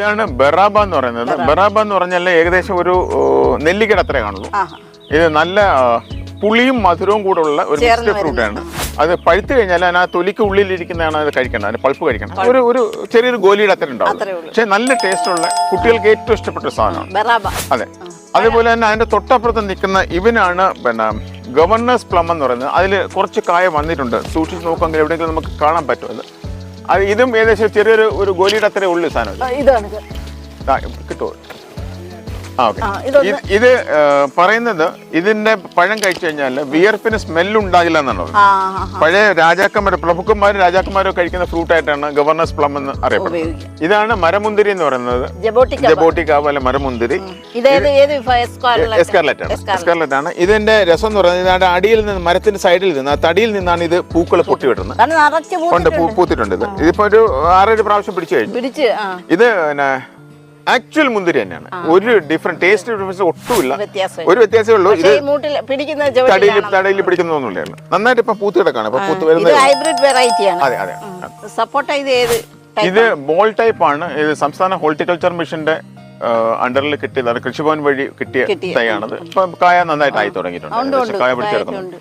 ഇതാണ് ബെറാബ എന്ന് പറയുന്നത്. ബെറാബ. എന്ന് പറഞ്ഞാൽ ഏകദേശം ഒരു നെല്ലിക്കട അത്രേ കാണുള്ളൂ. ഇത് നല്ല പുളിയും മധുരവും കൂടെ ഉള്ള ഒരു മിക്സ്ഡ് ഫ്രൂട്ട് ആണ്. അത് പഴുത്തു കഴിഞ്ഞാൽ അതിനാ ആ തൊലിക്ക് ഉള്ളിലിരിക്കുന്നതാണ് അത് കഴിക്കേണ്ടത്. അതിന് പൾപ്പ് കഴിക്കണം. ഒരു ഒരു ചെറിയൊരു ഗോലിയുടെ അത്ര ഉണ്ടാവും പക്ഷെ നല്ല ടേസ്റ്റ് ഉള്ള കുട്ടികൾക്ക് ഏറ്റവും ഇഷ്ടപ്പെട്ട സാധനമാണ്. അതെ. അതേപോലെ തന്നെ അതിന്റെ തൊട്ടപ്പുറത്ത് നിൽക്കുന്ന ഇവനാണ് പിന്നെ ഗവർണേഴ്സ് പ്ലം എന്ന് പറയുന്നത്. അതിൽ കുറച്ച് കായ വന്നിട്ടുണ്ട്. സൂക്ഷിച്ച് നോക്കുമെങ്കിൽ എവിടെയെങ്കിലും നമുക്ക് കാണാൻ പറ്റും അത്. ഇതും ഏകദേശം ചെറിയൊരു ഒരു ഗോലിയുടെ അത്രേ ഉള്ളു സാധനം ഇത്. ഇതാണ് ഇത്. കിട്ടുമോ ഇത് പറയുന്നത് ഇതിന്റെ പഴം കഴിച്ചു കഴിഞ്ഞാൽ വിയർപ്പിന് സ്മെല്ല് ഉണ്ടാകില്ല എന്നാണ് ആ. പഴയ രാജാക്കന്മാർ പ്രഭുക്കന്മാരും രാജാക്കന്മാരും കഴിക്കുന്ന ഫ്രൂട്ട് ആയിട്ടാണ് ഗവർണർസ് പ്ലം എന്ന് അറിയപ്പെടുന്നത്. ഇതാണ് മരമുന്തിരി എന്ന് പറയുന്നത്. ജബോട്ടിക്കാവ് അല്ലെ മരമുന്തിരി? എസ്കാർലറ്റ് ആണ്? എസ്കാർലറ്റ്. എസ്കാർലറ്റ് ആണ്. ഇതിന്റെ രസം എന്ന് പറയുന്നത് ഇതിന്റെ അടിയിൽ നിന്ന് മരത്തിന്റെ സൈഡിൽ നിന്ന് ആ തടിയിൽ നിന്നാണ് ഇത് പൂക്കൾ പൊട്ടി വിടുന്നത് പൂത്തിട്ടുണ്ട്. ഇത്. ഇതിപ്പോ ഒരു ആറേഴ് പ്രാവശ്യം പിടിച്ചു കഴിഞ്ഞു. ഇത് ആക്ച്വൽ മുന്തിരി തന്നെയാണ്. ഒരു ഡിഫറെന്റ് ടേസ്റ്റ് ഡിഫറൻസ് ഒട്ടുമില്ല. ഒരു വ്യത്യാസമേ ഉള്ളൂ ഇത് തടയിൽ തടിയിൽ ജബോട്ടിലാണ് തടയിൽ പിടിക്കുന്നൊന്നുമില്ല നന്നായിട്ട് ഇപ്പൊ പൂത്ത് കിടക്കാണ്. ഇപ്പൊ പൂത്ത് ഇത് വരുന്നത് ഹൈബ്രിഡ് അതെ അതെ. സപ്പോർട്ട് ഇത് ഏത് ഇത് ബോൾ ടൈപ്പ് ആണ്. ഇത് സംസ്ഥാന ഹോർട്ടിക്കൾച്ചർ മിഷന്റെ അണ്ടറിൽ കിട്ടിയതാണ്. കൃഷിഭവൻ വഴി കിട്ടിയ. തൈയാണത്. ഇപ്പൊ കായ നന്നായിട്ട് ആയി തുടങ്ങിയിട്ടുണ്ട്. കായ പിടിച്ചെടുക്കുന്നുണ്ട്.